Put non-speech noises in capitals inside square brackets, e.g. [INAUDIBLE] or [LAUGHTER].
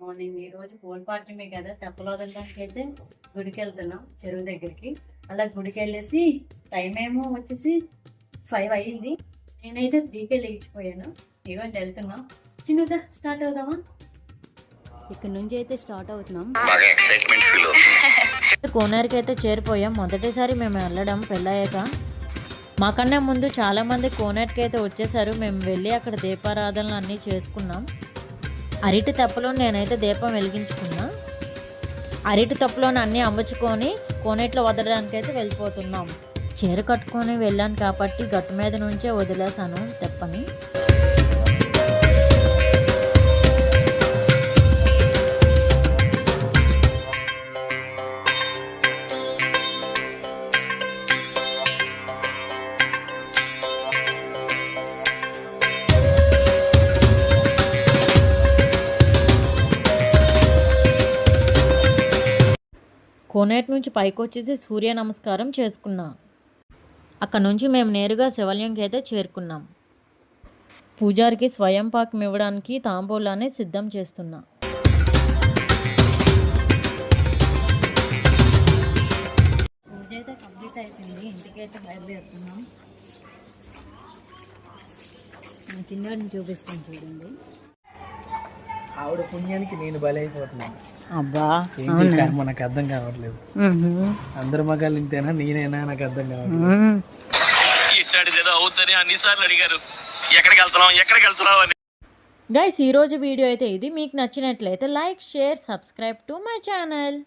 Morning ఈ రోజు phone party కదా. తెప్పలోదడానికి అయితే గుడికి వెళ్తున్నాం చెరువు దగ్గరికి. అలా గుడికి వెళ్ళేసి టైం ఏమో వచ్చేసి ఫైవ్ అయ్యింది నేనైతే త్రీకే లేచిపోయాను. ఇవ్వండి వెళ్తున్నాం. చిన్నదా స్టార్ట్ అవుదామా? ఇక్కడ నుంచి అయితే స్టార్ట్ అవుతున్నాం. బాగా ఎక్సైట్మెంట్ ఫీల్ అవుతుంది. [LAUGHS] కోనేరుకి అయితే చేరిపోయాం. మొదటిసారి మేము వెళ్ళడం పెళ్ళయ్యాక. మాకన్నా ముందు చాలామంది కోనేరుకి అయితే వచ్చేసారు. మేము వెళ్ళి అక్కడ దీపారాధనలు అన్నీ చేసుకున్నాం. అరటి తప్పలో నేనైతే దీపం వెలిగించుకున్నా. అరటి తప్పలోని అన్నీ అమ్ముచుకొని కోనేట్లో వదలడానికి అయితే వెళ్ళిపోతున్నాం. చీర కట్టుకొని వెళ్ళాను కాబట్టి గట్టు మీద నుంచే వదిలేశాను తెప్పని. కోనేటి నుంచి పైకి వచ్చేసి సూర్య నమస్కారం చేసుకున్నాం. అక్కడ నుంచి మేము నేరుగా శివలింగకి అయితే చేరుకున్నాం. పూజారికి స్వయం పాకం ఇవ్వడానికి తాంబూలాన్ని సిద్ధం చేస్తున్నా. పూజ అయితే కంప్లీట్ అయిపోయింది. ఇంటికైతే బయలుదేరుతున్నాం. చిన్నవాడిని చూపిస్తాను చూడండి. ఆవిడ పుణ్యానికి నేను బలైపోతున్నాను. అబ్బా ఏంటి కర్మ నాకు అర్థం కావట్లేదు. అందరు మగాళ్ళు ఇంతేనా? నేనేనా? నాకు అర్థం కావట్లేదు. అన్నిసార్లు అడిగారు. ఎక్కడికి వెళ్తున్నాం ఎక్కడికి వెళ్తున్నాం అని. గైస్ ఈరోజు వీడియో అయితే ఇది. మీకు నచ్చినట్లయితే like share subscribe to my channel.